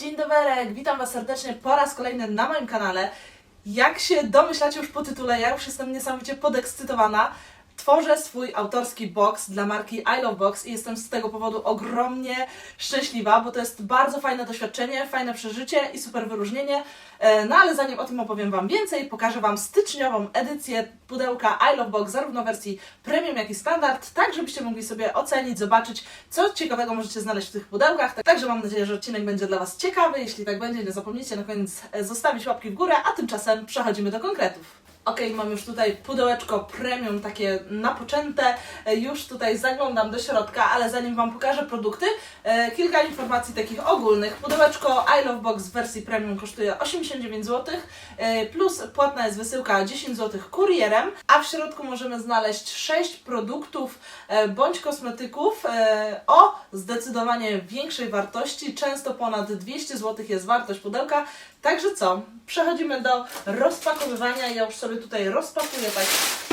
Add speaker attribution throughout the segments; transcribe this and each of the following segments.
Speaker 1: Dzień dobry, witam Was serdecznie po raz kolejny na moim kanale. Jak się domyślacie już po tytule, ja już jestem niesamowicie podekscytowana. Tworzę swój autorski box dla marki I Love Box i jestem z tego powodu ogromnie szczęśliwa, bo to jest bardzo fajne doświadczenie, fajne przeżycie i super wyróżnienie. E, No ale zanim o tym opowiem Wam więcej, pokażę Wam styczniową edycję pudełka I Love Box, zarówno w wersji premium, jak i standard, tak żebyście mogli sobie ocenić, zobaczyć, co ciekawego możecie znaleźć w tych pudełkach. Także mam nadzieję, że odcinek będzie dla Was ciekawy. Jeśli tak będzie, nie zapomnijcie na koniec zostawić łapki w górę, a tymczasem przechodzimy do konkretów. Ok, mam już tutaj pudełeczko premium, takie napoczęte. E, Już tutaj zaglądam do środka, ale zanim Wam pokażę produkty, e, kilka informacji takich ogólnych. Pudełeczko I Love Box w wersji premium kosztuje 89 zł, e, plus płatna jest wysyłka 10 zł kurierem, a w środku możemy znaleźć 6 produktów bądź kosmetyków o zdecydowanie większej wartości. Często ponad 200 zł jest wartość pudełka. Także co? Przechodzimy do rozpakowywania. Ja już sobie tutaj rozpakuję tak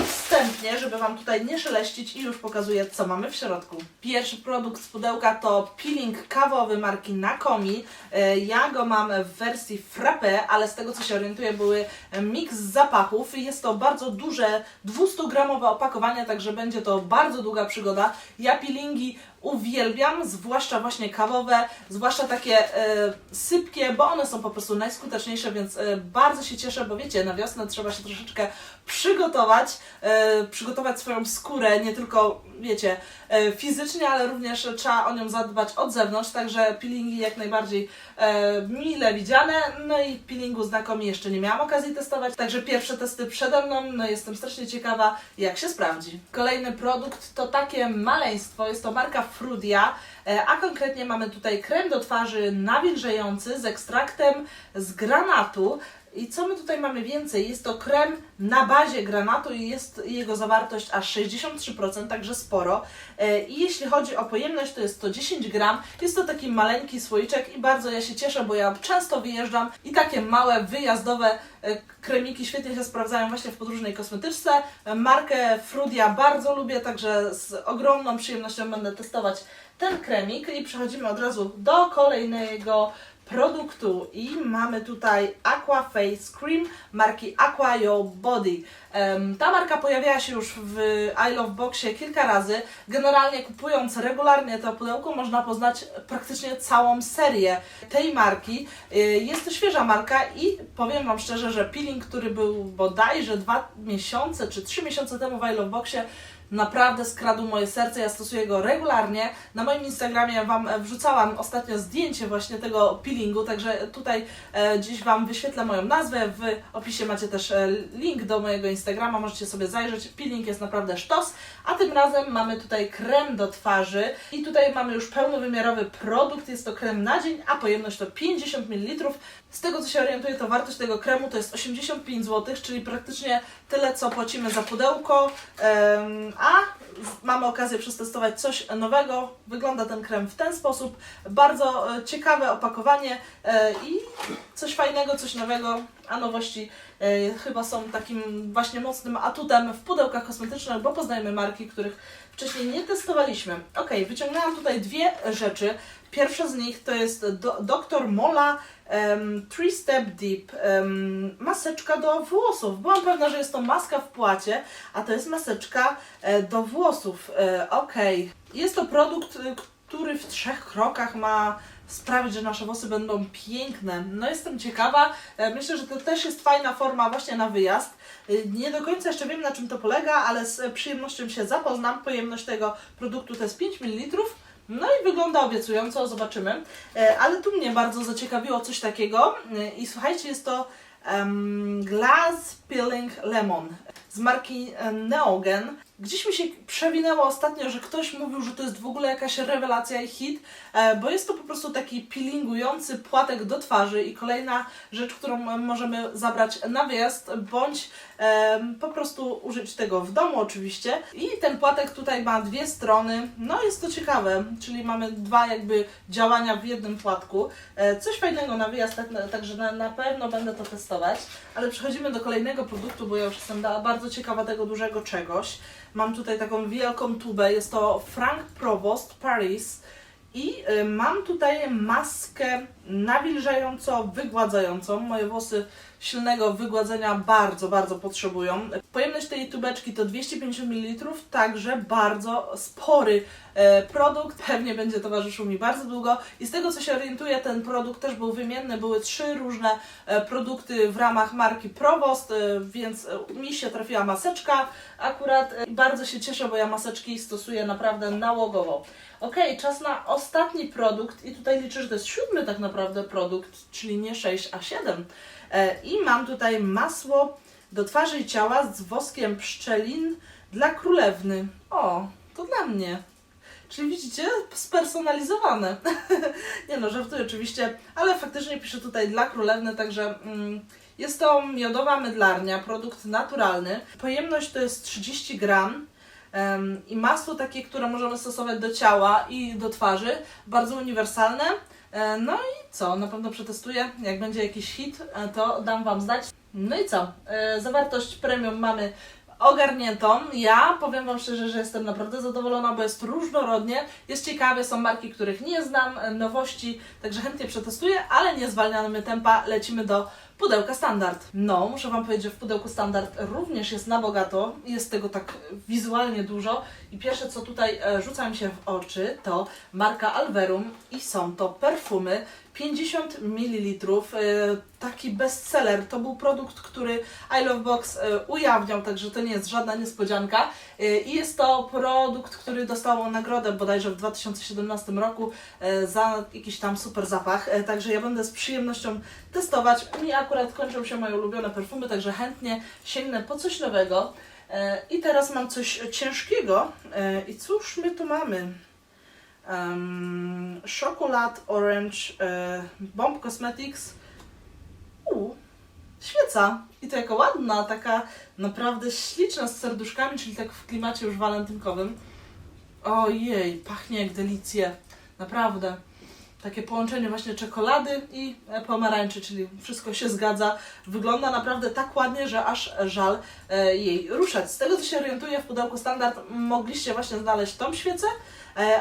Speaker 1: wstępnie, żeby Wam tutaj nie szeleścić i już pokazuję, co mamy w środku. Pierwszy produkt z pudełka to peeling kawowy marki Nakomi. E, Ja go mam w wersji frappe, ale z tego co się orientuję były miks zapachów. Jest to bardzo duże 200-gramowe opakowanie, także będzie to bardzo długa przygoda. Ja peelingi uwielbiam, zwłaszcza właśnie kawowe, zwłaszcza takie e, sypkie, bo one są po prostu najskuteczniejsze, więc e, bardzo się cieszę, bo wiecie, na wiosnę trzeba się troszeczkę przygotować, e, przygotować swoją skórę, nie tylko, wiecie, e, fizycznie, ale również trzeba o nią zadbać od zewnątrz, także peelingi jak najbardziej e, mile widziane, no i peelingu znakomi jeszcze nie miałam okazji testować, także pierwsze testy przede mną, no jestem strasznie ciekawa, jak się sprawdzi. Kolejny produkt to takie maleństwo, jest to marka Frudia, e, a konkretnie mamy tutaj krem do twarzy nawilżający z ekstraktem z granatu. I co my tutaj mamy więcej? Jest to krem na bazie granatu i jest jego zawartość aż 63%, także sporo. E, I jeśli chodzi o pojemność, to jest to 10 gram. Jest to taki maleńki słoiczek i bardzo ja się cieszę, bo ja często wyjeżdżam i takie małe, wyjazdowe e, kremiki świetnie się sprawdzają właśnie w podróżnej kosmetyczce. Markę Frudia bardzo lubię, także z ogromną przyjemnością będę testować ten kremik i przechodzimy od razu do kolejnego produktu i mamy tutaj Aqua Face Cream marki Aqua Your Body. Ta marka pojawiała się już w I Love Boxie kilka razy. Generalnie kupując regularnie to pudełko można poznać praktycznie całą serię tej marki. Y, Jest to świeża marka i powiem Wam szczerze, że peeling, który był bodajże dwa miesiące czy trzy miesiące temu w I Love Boxie naprawdę skradł moje serce. Ja stosuję go regularnie. Na moim Instagramie Wam e, wrzucałam ostatnio zdjęcie właśnie tego peelingu, także tutaj e, dziś Wam wyświetlę moją nazwę. W opisie macie też e, link do mojego Instagrama, możecie sobie zajrzeć. Peeling jest naprawdę sztos. A tym razem mamy tutaj krem do twarzy i tutaj mamy już pełnowymiarowy produkt. Jest to krem na dzień, a pojemność to 50 ml. Z tego co się orientuję, to wartość tego kremu to jest 85 zł, czyli praktycznie tyle co płacimy za pudełko. Em, a mamy okazję przetestować coś nowego. Wygląda ten krem w ten sposób. Bardzo e, ciekawe opakowanie e, i coś fajnego, coś nowego, a nowości e, chyba są takim właśnie mocnym atutem w pudełkach kosmetycznych, bo poznajemy marki, których wcześniej nie testowaliśmy. Ok, wyciągnęłam tutaj dwie rzeczy. Pierwsza z nich to jest Dr. Mola um, Three Step Deep em, maseczka do włosów. Byłam pewna, że jest to maska w płacie, a to jest maseczka e, do włosów. E, ok, jest to produkt, e, który w trzech krokach ma sprawić, że nasze włosy będą piękne. No jestem ciekawa. E, Myślę, że to też jest fajna forma właśnie na wyjazd. E, Nie do końca jeszcze wiem na czym to polega, ale z przyjemnością się zapoznam. Pojemność tego produktu to jest 5 ml. No i wygląda obiecująco, zobaczymy. E, Ale tu mnie bardzo zaciekawiło coś takiego. E, I słuchajcie, jest to em, Glass Peeling Lemon z marki e, Neogen. Gdzieś mi się przewinęło ostatnio, że ktoś mówił, że to jest w ogóle jakaś rewelacja i hit, e, bo jest to po prostu taki peelingujący płatek do twarzy i kolejna rzecz, którą e, możemy zabrać na wyjazd, bądź em, po prostu użyć tego w domu oczywiście. I ten płatek tutaj ma dwie strony, no jest to ciekawe, czyli mamy dwa jakby działania w jednym płatku. E, Coś fajnego na wyjazd, tak, także na, pewno będę to testować. Ale przechodzimy do kolejnego produktu, bo ja już jestem da- bardzo ciekawa tego dużego czegoś. Mam tutaj taką wielką tubę, jest to Frank Provost Paris I y, mam tutaj maskę nawilżająco-wygładzającą. Moje włosy silnego wygładzenia bardzo, bardzo potrzebują. Pojemność tej tubeczki to 250 ml, także bardzo spory e, produkt. Pewnie będzie towarzyszył mi bardzo długo. I z tego co się orientuję, ten produkt też był wymienny. Były trzy różne e, produkty w ramach marki Provost, e, więc mi się trafiła maseczka akurat. Bardzo się cieszę, bo ja maseczki stosuję naprawdę nałogowo. Ok, czas na ostatni produkt i tutaj liczę, że to jest siódmy tak naprawdę produkt, czyli nie 6, a 7. E, I mam tutaj masło do twarzy i ciała z woskiem pszczelin dla królewny. O, to dla mnie. Czyli widzicie, spersonalizowane. nie no, żartuję oczywiście, ale faktycznie piszę tutaj dla królewny, także mm, jest to miodowa mydlarnia, produkt naturalny. Pojemność to jest 30 gram. I masło takie, które możemy stosować do ciała i do twarzy, bardzo uniwersalne. E, No i co? Na pewno przetestuję. Jak będzie jakiś hit, e, to dam Wam znać. No i co? E, Zawartość premium mamy ogarniętą. Ja powiem Wam szczerze, że jestem naprawdę zadowolona, bo jest różnorodnie, jest ciekawie, są marki, których nie znam, nowości, także chętnie przetestuję, ale nie zwalniamy tempa, lecimy do pudełka standard. No, muszę Wam powiedzieć, że w pudełku standard również jest na bogato, jest tego tak wizualnie dużo i pierwsze co tutaj e, rzuca mi się w oczy to marka Alverum i są to perfumy 50 ml, e, taki bestseller. To był produkt, który I Love Box e, ujawniał, także to nie jest żadna niespodzianka. I jest to produkt, który dostał nagrodę bodajże w 2017 roku za jakiś tam super zapach. Także ja będę z przyjemnością testować. Mi akurat kończą się moje ulubione perfumy, także chętnie sięgnę po coś nowego. E, I teraz mam coś ciężkiego. E, I cóż my tu mamy? um, Chocolate Orange e, Bomb Cosmetics. U, świeca. I to jaka ładna, taka naprawdę śliczna z serduszkami, czyli tak w klimacie już walentynkowym. Ojej, pachnie jak delicje. Naprawdę. Takie połączenie właśnie czekolady i e, pomarańczy, czyli wszystko się zgadza. Wygląda naprawdę tak ładnie, że aż żal e, jej ruszać. Z tego co się orientuję w pudełku standard mogliście właśnie znaleźć tą świecę,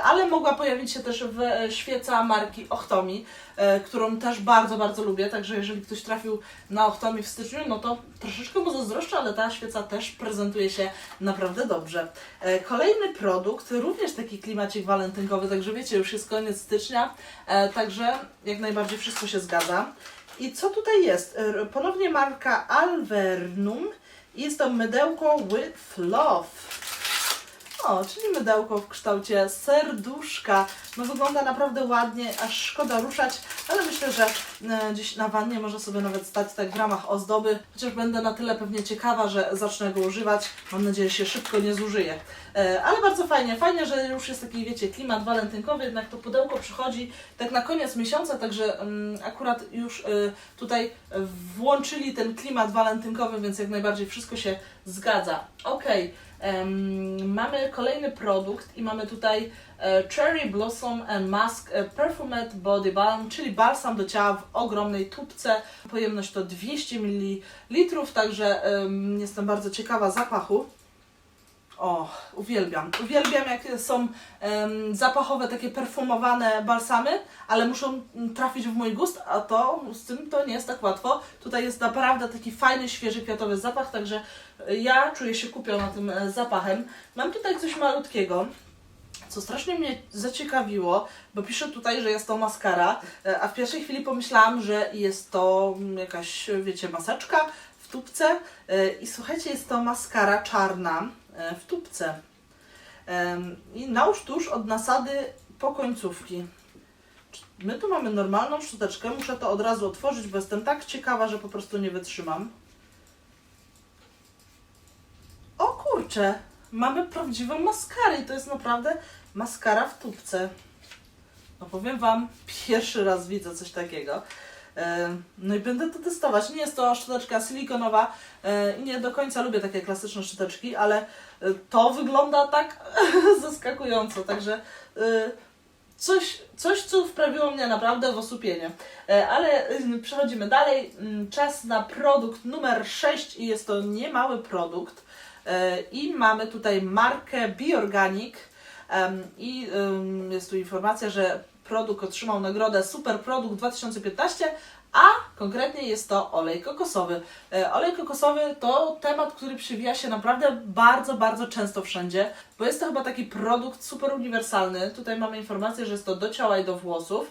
Speaker 1: ale mogła pojawić się też w e, świeca marki Ochtomi, e, którą też bardzo, bardzo lubię. Także jeżeli ktoś trafił na Ochtomi w styczniu, no to troszeczkę mu zazdroszczę, ale ta świeca też prezentuje się naprawdę dobrze. E, Kolejny produkt, również taki klimacik walentynkowy, także wiecie, już jest koniec stycznia, e, także jak najbardziej wszystko się zgadza. I co tutaj jest? E, Ponownie marka Alvernum jest to mydełko with love. O, czyli mydełko w kształcie serduszka. No wygląda naprawdę ładnie, aż szkoda ruszać, ale myślę, że e, gdzieś na wannie może sobie nawet stać tak w ramach ozdoby, chociaż będę na tyle pewnie ciekawa, że zacznę go używać. Mam nadzieję, że się szybko nie zużyje. E, ale bardzo fajnie, fajnie, że już jest taki, wiecie, klimat walentynkowy, jednak to pudełko przychodzi tak na koniec miesiąca, także mm, akurat już e, tutaj włączyli ten klimat walentynkowy, więc jak najbardziej wszystko się zgadza. Okej. Em, mamy kolejny produkt i mamy tutaj e, Cherry Blossom and Mask e, Perfumed Body Balm, czyli balsam do ciała w ogromnej tubce. Pojemność to 200 ml, także em, jestem bardzo ciekawa zapachu. O, uwielbiam. Uwielbiam, jak są em, zapachowe, takie perfumowane balsamy, ale muszą mm, trafić w mój gust, a to z tym to nie jest tak łatwo. Tutaj jest naprawdę taki fajny, świeży, kwiatowy zapach, także e, ja czuję się kupiona tym e, zapachem. Mam tutaj coś malutkiego, co strasznie mnie zaciekawiło, bo pisze tutaj, że jest to maskara, e, a w pierwszej chwili pomyślałam, że jest to mm, jakaś, wiecie, maseczka w tubce. I słuchajcie, jest to maskara czarna w tubce. I nałóż tuż od nasady po końcówki. My tu mamy normalną szczoteczkę, muszę to od razu otworzyć, bo jestem tak ciekawa, że po prostu nie wytrzymam. O kurczę, mamy prawdziwą maskarę i to jest naprawdę maskara w tubce. No powiem Wam, pierwszy raz widzę coś takiego. No i będę to testować. Nie jest to szczoteczka silikonowa e, i nie do końca lubię takie klasyczne szczoteczki, ale e, to wygląda tak zaskakująco, także e, coś, coś, co wprawiło mnie naprawdę w osłupienie. Ale przechodzimy dalej. Mm, Czas na produkt numer 6 i jest to niemały produkt. I mamy tutaj markę Biorganic I jest tu informacja, że produkt otrzymał nagrodę Super Produkt 2015, a konkretnie jest to olej kokosowy. E, Olej kokosowy to temat, który przywija się naprawdę bardzo, bardzo często wszędzie, bo jest to chyba taki produkt super uniwersalny. Tutaj mamy informację, że jest to do ciała i do włosów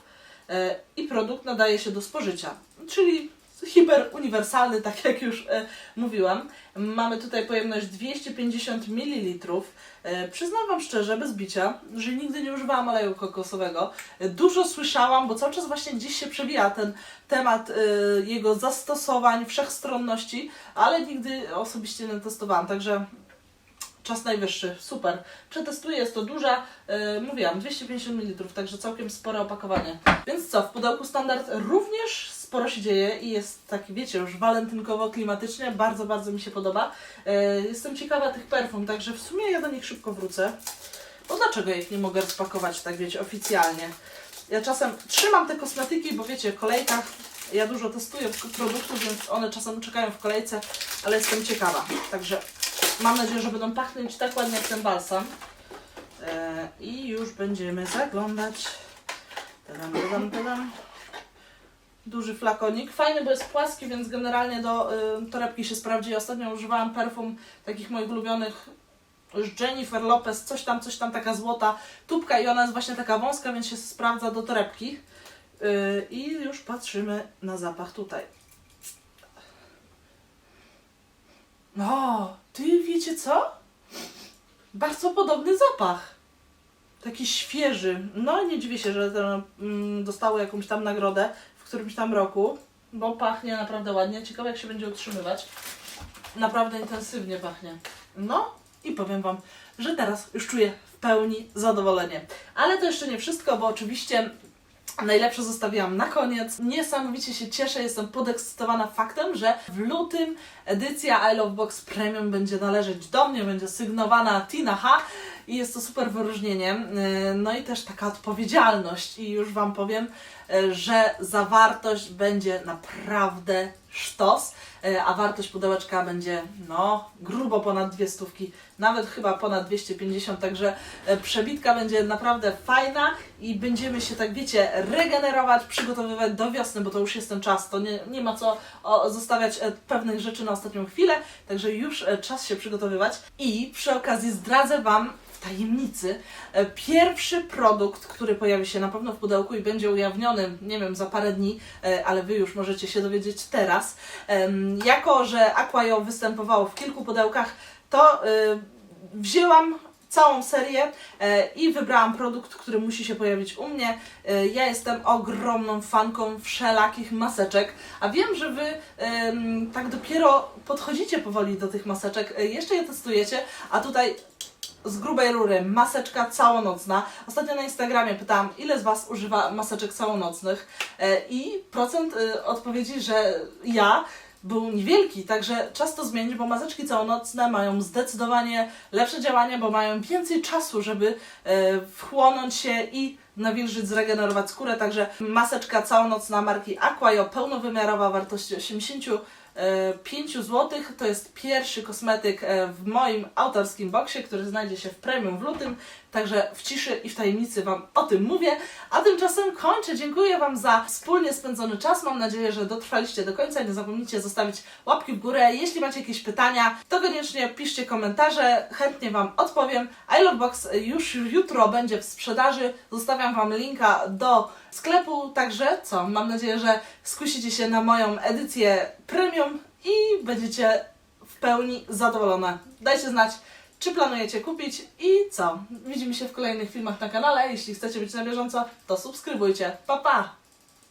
Speaker 1: e, i produkt nadaje się do spożycia, czyli hiper uniwersalny, tak jak już e, mówiłam. Mamy tutaj pojemność 250 ml. E, przyznam Wam szczerze, bez bicia, że nigdy nie używałam oleju kokosowego. E, dużo słyszałam, bo cały czas właśnie gdzieś się przewija ten temat e, jego zastosowań, wszechstronności, ale nigdy osobiście nie testowałam, także czas najwyższy, super. Przetestuję, jest to duża, yy, mówiłam, 250 ml, także całkiem spore opakowanie. Więc co, w pudełku standard również sporo się dzieje i jest taki, wiecie, już walentynkowo-klimatycznie, bardzo, bardzo mi się podoba. Yy, jestem ciekawa tych perfum, także w sumie ja do nich szybko wrócę. Bo dlaczego ich nie mogę rozpakować, tak wiecie, oficjalnie? Ja czasem trzymam te kosmetyki, bo wiecie, w kolejkach ja dużo testuję produktów, więc one czasem czekają w kolejce, ale jestem ciekawa. Także Mam nadzieję, że będą pachnąć tak ładnie jak ten balsam. E, I już będziemy zaglądać. Tadam, tadam. Duży flakonik. Fajny, bo jest płaski, więc generalnie do y, torebki się sprawdzi. Ostatnio używałam perfum takich moich ulubionych Jennifer Lopez, coś tam, coś tam, taka złota tubka i ona jest właśnie taka wąska, więc się sprawdza do torebki. Y, I już patrzymy na zapach tutaj. O, ty wiecie co? Bardzo podobny zapach. Taki świeży. No nie dziwię się, że mm, dostało jakąś tam nagrodę w którymś tam roku, bo pachnie naprawdę ładnie. Ciekawe jak się będzie utrzymywać. Naprawdę intensywnie pachnie. No i powiem Wam, że teraz już czuję w pełni zadowolenie. Ale to jeszcze nie wszystko, bo oczywiście Najlepsze zostawiłam na koniec. Niesamowicie się cieszę, jestem podekscytowana faktem, że w lutym edycja I Love Box Premium będzie należeć do mnie, będzie sygnowana Tina H i jest to super wyróżnienie. Yy, No i też taka odpowiedzialność i już Wam powiem, yy, że zawartość będzie naprawdę sztos, yy, a wartość pudełeczka będzie no grubo ponad dwie stówki, nawet chyba ponad 250, także yy, przebitka będzie naprawdę fajna i będziemy się tak wiecie regenerować, przygotowywać do wiosny, bo to już jest ten czas, to nie, nie ma co zostawiać e, pewnych rzeczy na ostatnią chwilę, także już e, czas się przygotowywać i przy okazji zdradzę Wam tajemnicy e, pierwszy produkt, który pojawi się na pewno w pudełku i będzie ujawniony, nie wiem, za parę dni, e, ale Wy już możecie się dowiedzieć teraz. Em, Jako, że Aquajo występowało w kilku pudełkach, to e, wzięłam całą serię e, i wybrałam produkt, który musi się pojawić u mnie. E, ja jestem ogromną fanką wszelakich maseczek, a wiem, że Wy tak dopiero podchodzicie powoli do tych maseczek, e, jeszcze je testujecie, a tutaj z grubej rury maseczka całonocna. Ostatnio na Instagramie pytałam, ile z Was używa maseczek całonocnych e, i procent e, odpowiedzi, że ja był niewielki, także czas to zmienić, bo maseczki całonocne mają zdecydowanie lepsze działanie, bo mają więcej czasu, żeby e, wchłonąć się i nawilżyć, zregenerować skórę, także maseczka całonocna marki Aquajo, pełnowymiarowa wartości 85 zł. To jest pierwszy kosmetyk e, w moim autorskim boksie, który znajdzie się w premium w lutym, także w ciszy i w tajemnicy Wam o tym mówię. A tymczasem kończę. Dziękuję Wam za wspólnie spędzony czas. Mam nadzieję, że dotrwaliście do końca. Nie zapomnijcie zostawić łapki w górę. Jeśli macie jakieś pytania, to koniecznie piszcie komentarze. Chętnie Wam odpowiem. I Love Box już jutro będzie w sprzedaży. Zostawiam Wam linka do sklepu. Także co? Mam nadzieję, że skusicie się na moją edycję premium i będziecie w pełni zadowolone. Dajcie znać, czy planujecie kupić i co? Widzimy się w kolejnych filmach na kanale. Jeśli chcecie być na bieżąco, to subskrybujcie. Pa, pa!